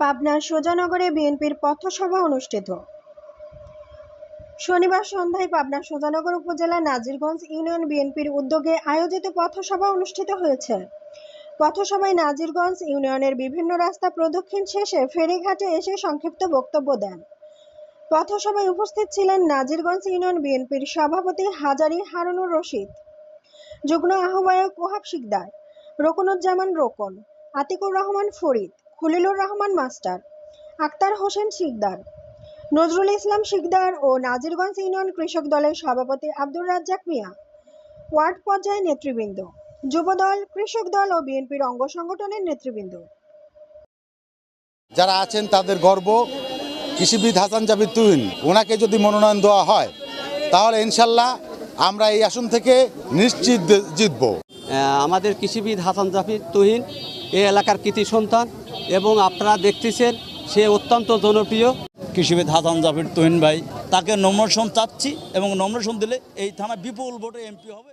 পাবনার সোজানগরে বিএনপির পথসভা অনুষ্ঠিত। শনিবার সন্ধ্যায় পাবনার সোজানগর উপজেলা নাজিরগঞ্জ ইউনিয়ন বিএনপির উদ্যোগে আয়োজিত পথসভা অনুষ্ঠিত হয়েছে। পথসভায় নাজিরগঞ্জ ইউনিয়নের বিভিন্ন রাস্তা প্রদক্ষিণ শেষে ফেরিঘাটে এসে সংক্ষিপ্ত বক্তব্য দেন। পথসভায় উপস্থিত ছিলেন নাজিরগঞ্জ ইউনিয়ন বিএনপির সভাপতি হাজারি হারুনুর রশিদ, যুগ্ম আহ্বায়ক ওহাব শিকদার, রকুনুজ্জামান রোকন, আতিকুর রহমান ফরিদ খলিলুর রহমান মাস্টার আক্তার হোসেন শিকদার নজরুল ইসলাম শিকদার ও নাজিরগঞ্জ ইউনিয়ন কৃষক দলের সভাপতি আব্দুর রাজ্জাক মিয়া ওয়ার্ড পর্যায়ে নেতৃবৃন্দ যুবদল কৃষক দল ও বিএনপির অঙ্গ সংগঠনের নেতৃবৃন্দ। যারা আছেন তাদের গর্ব। কৃষিবিদ হাসান জাবির তুহিন ওনাকে যদি মনোনয়ন দেওয়া হয় তাহলে ইনশাল্লাহ আমরা এই আসন থেকে নিশ্চিত জিতব। আমাদের কৃষিবিদ হাসান জাফির তুহিন এই এলাকার কৃতি সন্তান। এবং আপনারা দেখতেছেন সে অত্যন্ত জনপ্রিয়। কৃষিবিদ হাসান জাফির তুহিন ভাই, তাকে নম্রসন চাচ্ছি এবং নম্রসন দিলে এই থানা বিপুল ভোটে এমপি হবে।